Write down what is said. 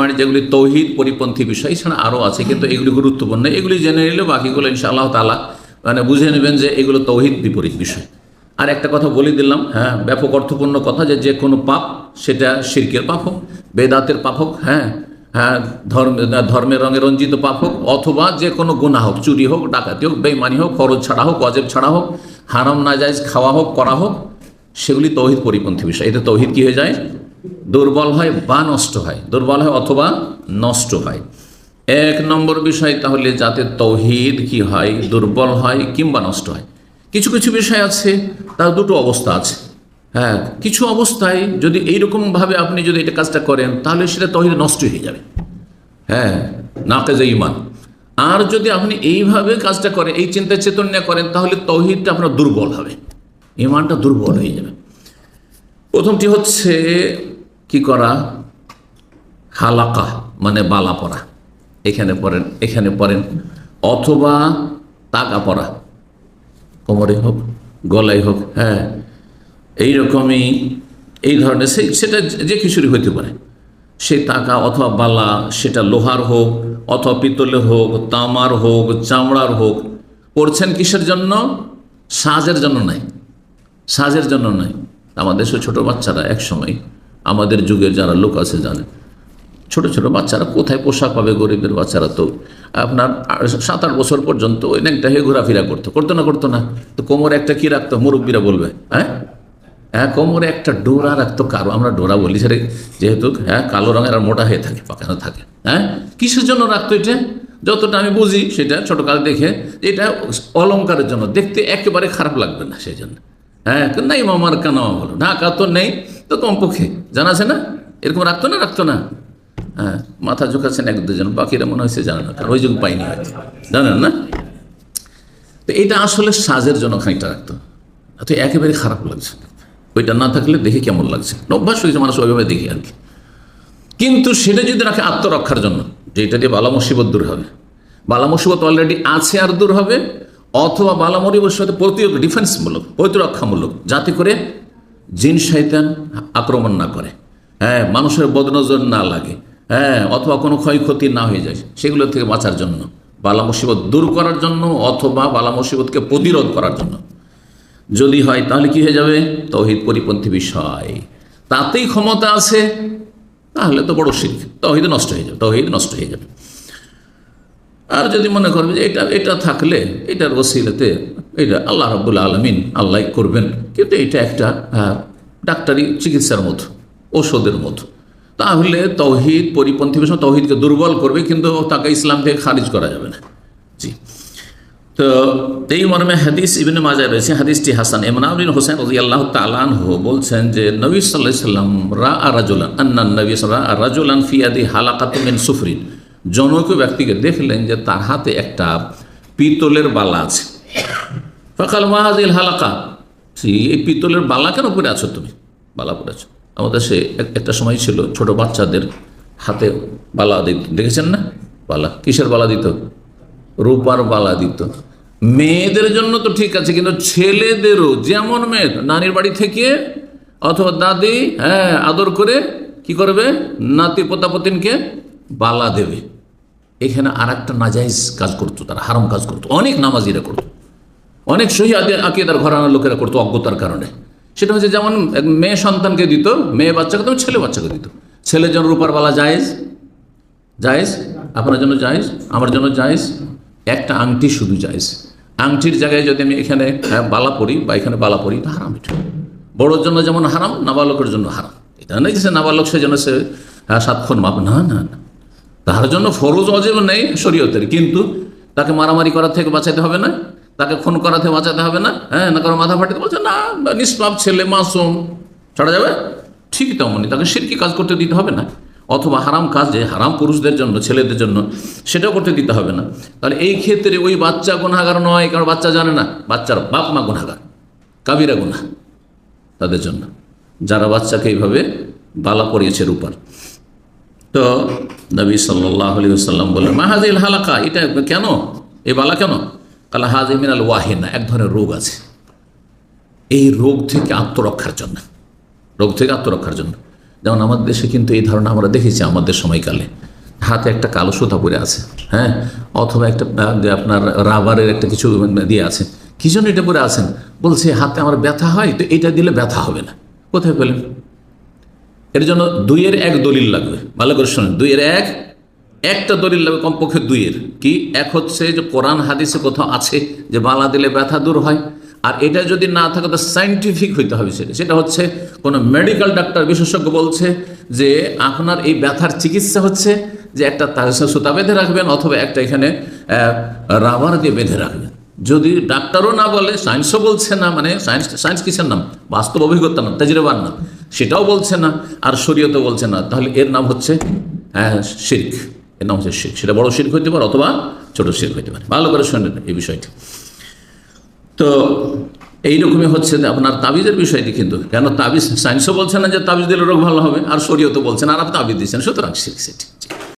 Point যেগুলি তৌহিদ পরিপন্থী বিষয়, এছাড়া আরও আছে, কিন্তু এগুলি গুরুত্বপূর্ণ। এগুলি জেনে নিলে বাকিগুলো ইনশাআল্লাহ তালা মানে বুঝে নেবেন যে এগুলো তৌহিদ বিপরীত বিষয়। আর একটা কথা বলে দিলাম হ্যাঁ ব্যাপক অর্থপূর্ণ কথা যে যে কোনো পাপ, সেটা শিরকের পাপ হোক, বেদাতের পাপ হোক হ্যাঁ হ্যাঁ ধর্ম, ধর্মের রঙে রঞ্জিত পাপ হোক, অথবা যে কোনো গুণা হোক, চুরি হোক, ডাকাতি হোক, বেইমানি হোক, ফরজ ছাড়া হোক অজেব ছাড়া হোক, হারাম নাজাইজ খাওয়া হোক, করা হোক, সেগুলি তৌহিদ পরিপন্থী বিষয়। এতে তৌহিদ কী হয়ে যায়? দুর্বল হয় বা নষ্ট হয়। দুর্বল হয় অথবা নষ্ট হয়। এক নম্বর বিষয় তাহলে যাতে তৌহিদ কি হয়, দুর্বল হয় কিংবা নষ্ট হয়। কিছু কিছু বিষয় আছে, তার দুটো অবস্থা আছে। হ্যাঁ কিছু অবস্থায় যদি এইরকমভাবে আপনি যদি এটা কাজটা করেন, তাহলে সেটা তহিদ নষ্ট হয়ে যাবে। হ্যাঁ না নাকেজে ইমান আর যদি আপনি এইভাবে কাজটা করেন, এই চিন্তা চেতনা করেন, তাহলে তহিদটা আপনার দুর্বল হবে। ইমানটা দুর্বল হয়ে যাবে। প্রথমটি হচ্ছে কি করা? হালাকা মানে বালা পরা। এখানে পড়েন এখানে পড়েন। অথবা তাকা পরা। কোমরে হোক, গলায় হোক হ্যাঁ। এইরকমই এই ধরনের সেই সেটা যে কিছুরই হইতে পারে। সে তাকা অথবা বালা, সেটা লোহার হোক, অথবা পিতলের হোক, তামার হোক, চামড়ার হোক। পড়ছেন কিসের জন্য? সাজের জন্য নাই। সাজের জন্য নয় আমাদের সে ছোটো বাচ্চারা এক সময় আমাদের যুগের যারা লোক আছে জানে ছোট ছোট বাচ্চারা কোথায় পোশাক পাবে গরিবের বাচ্চারা তো? আপনার সাত, আট বছর পর্যন্ত ওই ন্যাংটা হয়ে ঘোরাফেরা করতো। করতো না করতো না। তো কোমরে একটা কি রাখতো? মুরব্বীরা বলবে হ্যাঁ? হ্যাঁ কোমরে একটা ডোরা রাখতো কারও। আমরা ডোরা বলি, সেটা যেহেতু হ্যাঁ কালো রঙের আর মোটা হয়ে থাকে, পাকানো থাকে। হ্যাঁ? কিসের জন্য রাখতো এটা? যতটা আমি বুঝি সেটা ছোটোকাল দেখে, এটা অলঙ্কারের জন্য। দেখতে একেবারে খারাপ লাগবে না সেই জন্য হ্যাঁ নাই মামার কানামা বলো। ঢাকা তো নেই, তো কমপক্ষে। জানা আছে না? এরকম রাখতো না রাখতো না? হ্যাঁ মাথা ঝুঁকাচ্ছেন এক দুজন, বাকিরা মনে হয়েছে জানে না, কারণ ওই যুগ পাইনি হয়তো। জানেন না? তো এটা আসলে সাজের জন্য খানিকটা রাখতো। তো একেবারে খারাপ লাগছে। ওইটা না থাকলে দেখে কেমন লাগছে? অভ্যাস হয়েছে, মানুষ ওইভাবে দেখি আর কি। কিন্তু সেটা যদি রাখে আত্মরক্ষার জন্য যে এটা দিয়ে বালা মুসিবত দূর হবে। বালা মুসিবত অলরেডি আছে আর দূর হবে। অথবা বালা মরিবর সাথে প্রতিরোধ ডিফেন্সমূলক প্রতিরক্ষামূলক, যাতে করে জিন শৈতান আক্রমণ না করে। হ্যাঁ মানুষের বদনজর না লাগে। হ্যাঁ অথবা কোনো ক্ষয়ক্ষতি না হয়ে যায়, সেগুলো থেকে বাঁচার জন্য বালা মুসিবত দূর করার জন্য, অথবা বালা মুসিবতকে প্রতিরোধ করার জন্য। যদি হয়, তাহলে কি হয়ে যাবে? তহিদ পরিপন্থী বিষয়। তাতেই ক্ষমতা আছে, তাহলে তো বড় শিখ তহিদ নষ্ট হয়ে যাবে, তহিদ নষ্ট হয়ে যাবে। আর যদি মনে করবে যে এটা এটা থাকলে এটার ওসিলাতে এটা আল্লাহ রব্বুল আলমিন আল্লাহ করবেন। কিন্তু এটা একটা ডাক্তারি চিকিৎসার মতো ওষুধের মতো। তাহলে তৌহিদ পরিপন্থী বিষয়, তৌহিদকে দুর্বল করবে, কিন্তু তাকে ইসলাম থেকে খারিজ করা যাবে না। জি। তো এই মর্মে হাদিস ইবিনে মাজা রয়েছে, হাদিসটি হাসান। ইমরান হোসেন রাজি আল্লাহ তালান হো বলছেন যে, নবী সাল্লাহ সাল্লাম রা রাজুলান, আন্নান নবী সাল্লাহ রাজুলান ফিয়াদি হালাকাতুমিন সুফরিন। জনক ব্যক্তিকে দেখলেন যে তার হাতে একটা পিতলের বালা আছে। ফকাল মাহাজিল হালাকা। এই পিতলের বালা কেন পরে আছো তুমি? বালা পরে আছো। আমাদের সে একটা সময় ছিল ছোট বাচ্চাদের হাতে বালা দিত দেখেছেন না? বালা। কিসের বালা দিত? রূপার বালা দিত। মেয়েদের জন্য তো ঠিক আছে, কিন্তু ছেলেদেরও, যেমন মেয়ে, নানির বাড়ি থেকে অথবা দাদি হ্যাঁ আদর করে কি করবে? নাতি পোতাপতিনকে বালা দেবে। এখানে আর একটা নাজাইজ কাজ করতো তারা, হারাম কাজ করতো। অনেক নামাজিরা করতো। অনেক সহি আকিদার ঘরানার লোকেরা করতো অজ্ঞতার কারণে। সেটা হচ্ছে যেমন মেয়ে সন্তানকে দিত, মেয়ে বাচ্চাকে তো ছেলে বাচ্চাকে দিত। ছেলের জন্য রূপার বালা জায়েজ জায়েজ, আপনার জন্য জায়েজ, আমার জন্য জায়েজ, একটা আংটি শুধু জায়েজ। আংটির জায়গায় যদি আমি এখানে বালা পড়ি বা এখানে বালা পড়ি এটা হারাম এটা। বড়োর জন্য যেমন হারাম, নাবালকের জন্য হারাম। এটা নয় যে সে নাবালক, সে যেন সে সাতক্ষণ মাপ না না না। তার জন্য ফরজ অজেব নেই শরীয়তের, কিন্তু তাকে মারামারি করার থেকে বাঁচাতে হবে না, তাকে খুন করা থেকে বাঁচাতে হবে না হ্যাঁ না কারও মাথা ফাটিতে বলছে, না নিষ্পাপ ছেলে, মাসুম। ছাড়া যাবে? ঠিক তেমনই, তাকে সিরকি কাজ করতে দিতে হবে না, অথবা হারাম কাজ যে হারাম পুরুষদের জন্য, ছেলেদের জন্য, সেটাও করতে দিতে হবে না। তাহলে এই ক্ষেত্রে ওই বাচ্চা গুণাগার নয়, কারণ বাচ্চা জানে না, বাচ্চার বাপ মা গুণাগার কাবিরা গুণা তাদের জন্য। যারা বাচ্চাকে এইভাবে বালা পড়িয়েছে রূপার তো নবী সাল্লাহ আলী সাল্লাম বললেন মাহাজিল হালাকা? এটা কেন? এই বালা কেন? কালা হাজি মিনাল ওয়াহিনা। এক ধরনের রোগ আছে। এই রোগ থেকে আত্মরক্ষার জন্য। রোগ থেকে আত্মরক্ষার জন্য। যেমন আমাদের দেশে কিন্তু এই ধারণা আমরা দেখেছি আমাদের সময়কালে। হাতে একটা কালো সুতা পরে আছে হ্যাঁ? অথবা একটা আপনার রাবারের একটা কিছু দিয়ে আছে। কি জন্য এটা পরে আছেন? বলছে, হাতে আমার ব্যথা হয়, তো এটা দিলে ব্যথা হবে না। কোথায় পেলেন? এর জন্য দুইয়ের এক দলিল লাগবে। ভালো করে শোনেন, দুইয়ের এক, একটা দলিল লাগবে কমপক্ষে দুইয়ের। কি? এক হচ্ছে যে কোরআন হাদিসে কোথাও আছে যে বালা দিলে ব্যথা দূর হয়, আর এটা যদি না থাকে তো সাইন্টিফিক হইতে হবে সেটা। সেটা হচ্ছে কোনো মেডিকেল ডাক্তার বিশেষজ্ঞ বলছে যে আপনার এই ব্যথার চিকিৎসা হচ্ছে যে একটা সুতা বেঁধে রাখবেন অথবা একটা এখানে রাবার দিয়ে বেঁধে রাখবেন। যদি ডাক্তারও না বলে সায়েন্সও বলছে না মানে সায়েন্স সায়েন্স কিসের নাম? বাস্তব অভিজ্ঞতা নাম, তাজরেবার নাম। সেটাও বলছে না, আর শরীয়তও বলছে না। তাহলে এর নাম হচ্ছে হ্যাঁ শির্ক। এর নাম হচ্ছে শির্ক। সেটা বড়ো শির্ক হইতে পারে অথবা ছোট শির্ক হইতে পারে। ভালো করে শোনেন এই বিষয়টি। তো এইরকমই হচ্ছে যে আপনার তাবিজের বিষয়টি কিন্তু। কেন তাবিজ সায়েন্সও বলছে না যে তাবিজ দিলে রোগ ভালো হবে, আর শরীয়তও বলছে না, আর আপনি তাবিজ দিচ্ছেন, সুতরাং শির্ক সেটি।